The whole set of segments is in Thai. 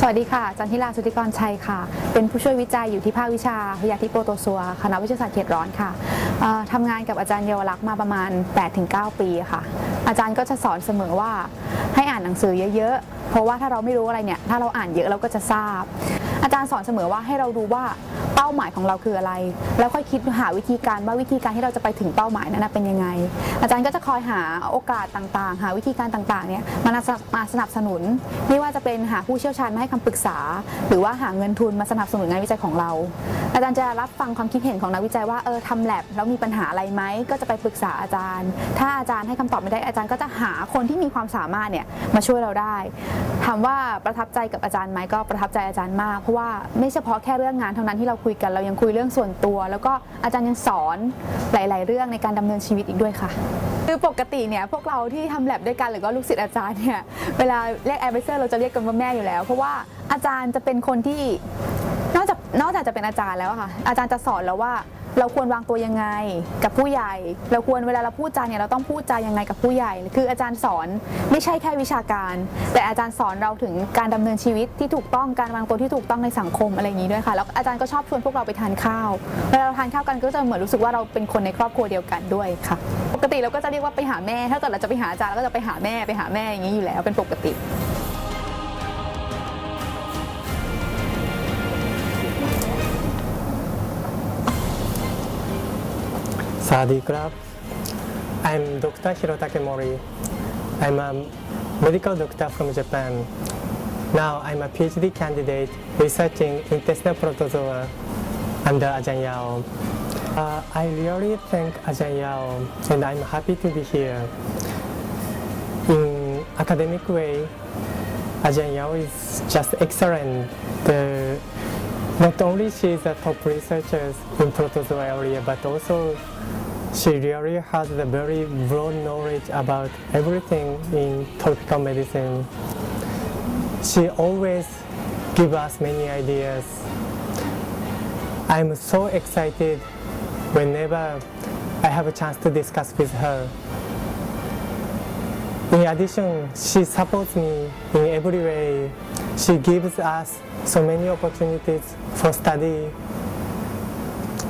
สวัสดีค่ะ จันทิราสุทธิกรชัยค่ะ เป็นผู้ช่วยวิจัยอยู่ที่ภาควิชาพยาธิโปรโตซัว คณะวิทยาศาสตร์เขตร้อนค่ะทำงานกับอาจารย์เยาวลักษณ์มาประมาณ 8-9 ปีค่ะ อาจารย์ก็จะสอนเสมอว่าให้อ่านหนังสือเยอะๆ เพราะว่าถ้าเราไม่รู้อะไรเนี่ย ถ้าเราอ่านเยอะเราก็จะทราบ อาจารย์สอนเสมอว่าให้เราดูว่าเป้าหมายของเราคืออะไร แล้วค่อยคิดหาวิธีการว่าวิธีการที่เราจะไปถึงเป้าหมายนั้นเป็นยังไง อาจารย์ก็จะคอยหาโอกาสต่างๆ หาวิธีการต่างๆเนี่ยมาสนับมาสนับสนุน ไม่ว่าจะเป็นหาผู้เชี่ยวชาญมาให้คำปรึกษา หรือว่าหาเงินทุนมาสนับสนุนงานวิจัยของเรา อาจารย์จะรับฟังความคิดเห็นของนักวิจัยว่าเออทำแลบแล้วมีปัญหาอะไรไหมก็จะไปปรึกษาอาจารย์ ถ้าอาจารย์ให้คำตอบไม่ได้อาจารย์ก็จะหาคนที่มีความสามารถเนี่ยมาช่วยเราได้ถามว่าประทับใจกับอาจารย์ไหมก็ประทับใจอาจารย์มากราะว่าไม่เฉพาะแค่เรื่องงานเท่านั้นที่เราคุยกันเรายังคุยเรื่องส่วนตัว แล้วก็อาจารย์ยังสอนหลาย ๆ เรื่องในการดำเนินชีวิตอีกด้วยค่ะคือปกติเนี่ยพวกเราที่ทำแลบด้วยกันหรือก็ลูกศิษย์อาจารย์เนี่ยเวลาเรียกแอดไวเซอร์เราจะเรียกกันว่าแม่อยู่แล้ว เพราะว่าอาจารย์จะเป็นคนที่นอกจากนอกจากจะเป็นอาจารย์แล้วค่ะอาจารย์จะสอนแล้วว่า เราควรวางตัวยังไงกับผู้ใหญ่ เราควรเวลาเราพูดจาเนี่ยเราต้องพูดจายังไงกับผู้ใหญ่ คืออาจารย์สอนไม่ใช่แค่วิชาการ แต่อาจารย์สอนเราถึงการดำเนินชีวิตที่ถูกต้องการวางตัวที่ถูกต้องในสังคมอะไรอย่างนี้ด้วยค่ะแล้วอาจารย์ก็ชอบชวนพวกเราไปทานข้าวเวลาเราทานข้าวกันก็จะเหมือนรู้สึกว่าเราเป็นคนในครอบครัวเดียวกันด้วยค่ะ ปกติเราก็จะเรียกว่าไปหาแม่ ถ้าเกิดเราจะไปหาอาจารย์เราก็จะไปหาแม่ไปหาแม่อย่างนี้อยู่แล้วเป็นปกติ Krab. I'm Dr. Hirotake Mori. I'm a medical doctor from Japan. Now I'm a PhD candidate researching intestinal protozoa under Ajahn Yao. Uh, I really thank Ajahn Yao and I'm happy to be here. In academic way, Ajahn Yao is just excellent. The, not only she is a top researcher in protozoa area, but also she really has a very broad knowledge about everything in tropical medicine. She always give us many ideas. I'm so excited whenever I have a chance to discuss with her. In addition, she supports me in every way. She gives us so many opportunities for study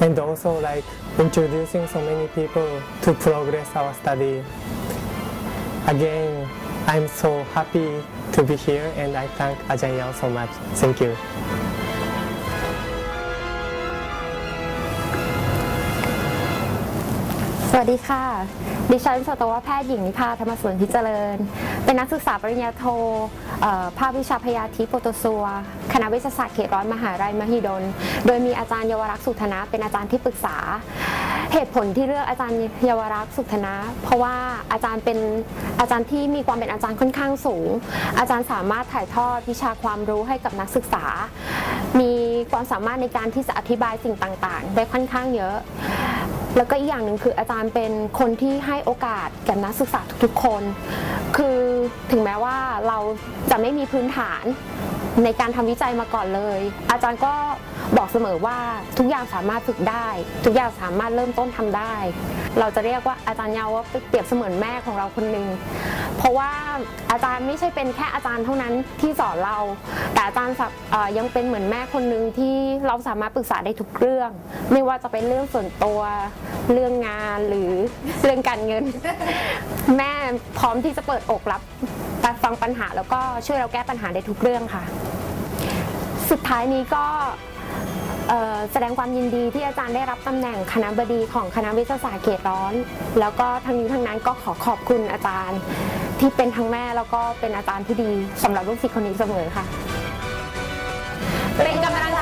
and also like introducing so many people to progress our study. Again, I'm so happy to be here and I thank Ajahn so much. Thank you. วัสดีค่ะ ดิฉันสัตวแพทย์หญิงนิพาธรรมสวนพิเจริญ เป็นนักศึกษาปริญญาโทภาควิชาพยาธิโปรโตซัว คณะวิทยาศาสตร์เขตร้อนมหาลัยมหิดล โดยมีอาจารย์เยาวรักษ์สุธนะเป็นอาจารย์ที่ปรึกษา เหตุผลที่เลือกอาจารย์เยาวรักษ์สุธนะ เพราะว่าอาจารย์เป็นอาจารย์ที่มีความเป็นอาจารย์ค่อนข้างสูง อาจารย์สามารถถ่ายทอดวิชาความรู้ให้กับนักศึกษา มีความสามารถในการที่จะอธิบายสิ่งต่างๆ ได้ค่อนข้างเยอะ แล้วก็อีกอย่างหนึ่งคืออาจารย์เป็นคนที่ให้โอกาสแก่นักศึกษาทุกๆคน คือถึงแม้ว่าเราจะไม่มีพื้นฐาน ในการทำวิจัยมาก่อนเลย อาจารย์ก็บอกเสมอว่าทุกอย่างสามารถฝึกได้ ทุกอย่างสามารถเริ่มต้นทำได้ เราจะเรียกว่าอาจารย์เยาว่าเปรียบเสมือนแม่ของเราคนหนึ่งเพราะว่าอาจารย์ไม่ใช่เป็นแค่อาจารย์เท่านั้นที่สอนเรา แต่อาจารย์ยังเป็นเหมือนแม่คนหนึ่งที่เราสามารถปรึกษาได้ทุกเรื่อง ไม่ว่าจะเป็นเรื่องส่วนตัวเรื่องงานหรือเรื่องการเงิน แม่พร้อมที่จะเปิดอกรับฟังปัญหาแล้วก็ช่วยเราแก้ปัญหาได้ทุกเรื่องค่ะ สุดท้ายนี้ก็แสดงความยินดีที่อาจารย์ได้รับตำแหน่งคณะบดีของคณะวิทยาศาสตร์เขตร้อน แล้วก็ทั้งนี้ทั้งนั้นก็ขอขอบคุณอาจารย์ ที่เป็นทั้งแม่แล้วก็เป็นอาจารย์ที่ดีสำหรับลูกศิษย์คนนี้เสมอค่ะ เป็นกำลัง